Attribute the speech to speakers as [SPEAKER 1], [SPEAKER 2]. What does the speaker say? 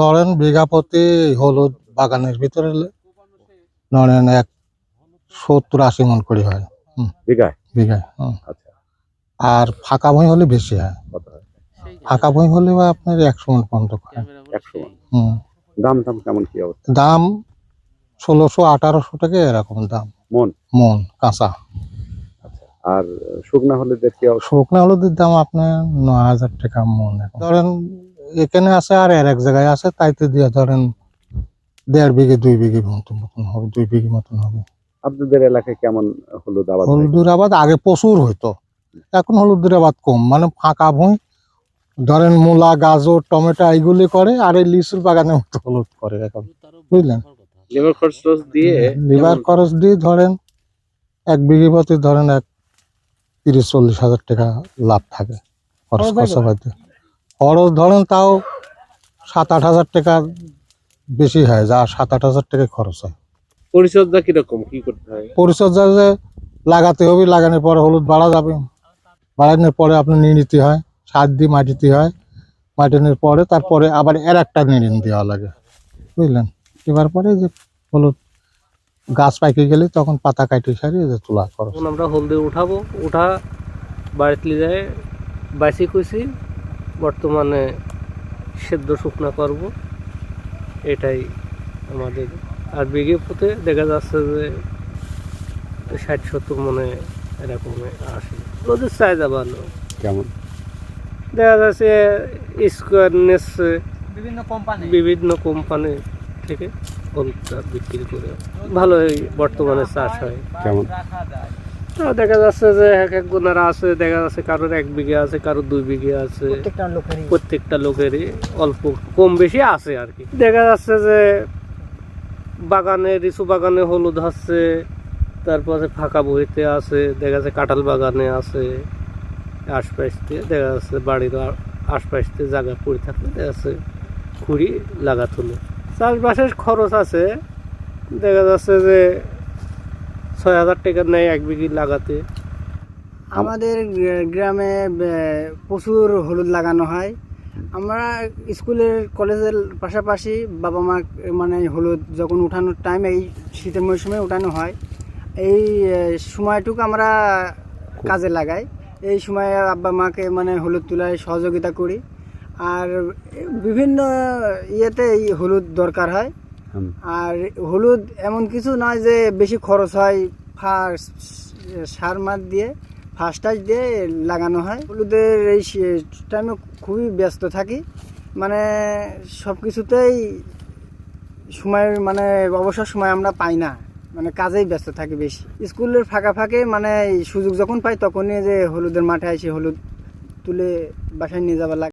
[SPEAKER 1] ধরেন বিঘা প্রতি হলুদ বাগানের ভিতরে ধরেন এক সত্তর আশি মন করে হয়।
[SPEAKER 2] বিঘায়?
[SPEAKER 1] বিঘায়।
[SPEAKER 2] আচ্ছা।
[SPEAKER 1] আর ফাঁকা ভূমি হলে বেশি হয়। ফাঁকা ভূমি হলে বা আপনার একশো মন পর্যন্ত হয়
[SPEAKER 2] একশো। দাম দাম কেমন কি অবস্থা?
[SPEAKER 1] দাম ষোলোশো আঠারোশো টাকা এরকম দাম।
[SPEAKER 2] মন?
[SPEAKER 1] মন কাঁচা।
[SPEAKER 2] আচ্ছা। আর শুকনা হলুদের কি
[SPEAKER 1] শুকনা হলুদের দাম আপনার ন হাজার টাকা মন ধরেন এখানে আছে আর আর এক জায়গায় আছে তাইতে দিয়ে ধরেন দেড় বিঘে দুই বিঘে মতন মতন হবে দুই বিঘে মতন হবে।
[SPEAKER 2] আপনাদের এলাকায় কেমন হলুদ আবাদ হয়?
[SPEAKER 1] হলুদের আবাদ আগে প্রচুর হইতো এখন হলুদের আবাদ কম। মানে ফাঁকা ভুঁই ধরেন মূলা গাজর টমেটো এইগুলি করে আর এই লিচুর বাগানে মতো হলুদ করে এখন। বুঝলেন?
[SPEAKER 2] লেবার খরচ দিয়ে
[SPEAKER 1] লিভার খরচ দিয়ে ধরেন এক বিঘে প্রতি ধরেন এক তিরিশ চল্লিশ হাজার টাকা লাভ থাকে খরচ
[SPEAKER 3] খরচ হয়
[SPEAKER 1] খরচা ধরেন তাও সাত আট হাজার টাকা বেশি হয় যা সাত আট হাজার টাকা খরচ হয়।
[SPEAKER 2] পরিচর্যা কীরকম কি করতে হয়?
[SPEAKER 1] পরিচর্যা যে লাগাতে হবে লাগানোর পরে হলুদ বাড়া যাবে। বাড়ানোর পরে আপনি নিয়ে নিতে হয় সার দিয়ে মাটিতে হয়। মাটিনের পরে তারপরে আবার এর একটা নিড়িন দেওয়া লাগে। বুঝলেন? এবার পরে যে হলুদ গাছ পাইকে গেলে তখন পাতা কাটি সারিয়ে যে তোলা খরচ।
[SPEAKER 3] আমরা হলদি উঠাবো উঠা বাড়িতে যায় বাইসি কইছি বর্তমানে সেদ্ধ শুকনা করব। এটাই আমাদের আর বিঘে পুঁতে দেখা যাচ্ছে যে ষাট সত্তর মনে এরকম আসে। ওদের চাহিদা ভালো।
[SPEAKER 2] কেমন?
[SPEAKER 3] দেখা যাচ্ছে স্কোয়ারনেস
[SPEAKER 4] বিভিন্ন কোম্পানি
[SPEAKER 3] বিভিন্ন কোম্পানি থেকে হলুদটা বিক্রি করে ভালোই বর্তমানে চাষ হয়।
[SPEAKER 2] কেমন?
[SPEAKER 4] রাখা যায়।
[SPEAKER 3] তা দেখা যাচ্ছে যে এক এক গোনারা আছে দেখা যাচ্ছে কারোর এক বিঘে আছে কারোর দুই বিঘে আছে।
[SPEAKER 4] প্রত্যেকটা লোকেরই।
[SPEAKER 3] অল্প কম বেশি আছে আর কি। দেখা যাচ্ছে যে বাগানে লিচু বাগানে হলুদ হচ্ছে তারপরে ফাঁকা বইতে আছে দেখা যাচ্ছে কাঁঠাল বাগানে আছে আশপাশ দিয়ে দেখা যাচ্ছে বাড়ির আশপাশ দিয়ে জায়গা পড়ে থাকলে দেখা যাচ্ছে খুঁড়ি লাগাতে চাষবাসের খরচ আছে দেখা যাচ্ছে যে ছয় হাজার টাকা নেয় এক বিঘি লাগাতে।
[SPEAKER 5] আমাদের গ্রামে প্রচুর হলুদ লাগানো হয়। আমরা স্কুলের, কলেজের পাশাপাশি বাবা মা মানে হলুদ যখন উঠানোর টাইম এই শীতের মৌসুমে উঠানো হয়, এই সময়টুকু আমরা কাজে লাগাই। এই সময়ে আব্বা মাকে মানে হলুদ তোলায় সহযোগিতা করি। আর বিভিন্ন ইয়েতে এই হলুদ দরকার হয়। আর হলুদ এমন কিছু নয় যে বেশি খরচ হয় ফার্স্ট সার মার দিয়ে ফার্স্ট টাচ দিয়ে লাগানো হয়। হলুদের এই টাইমে খুবই ব্যস্ত থাকি। মানে সব কিছুতেই সময় মানে অবসর সময় আমরা পাই না। মানে কাজেই ব্যস্ত থাকি বেশি। স্কুলের ফাঁকা ফাঁকে মানে সুযোগ যখন পাই তখনই যে হলুদের মাঠে এসে হলুদ তুলে বাসায় নিয়ে যাবার লাগে।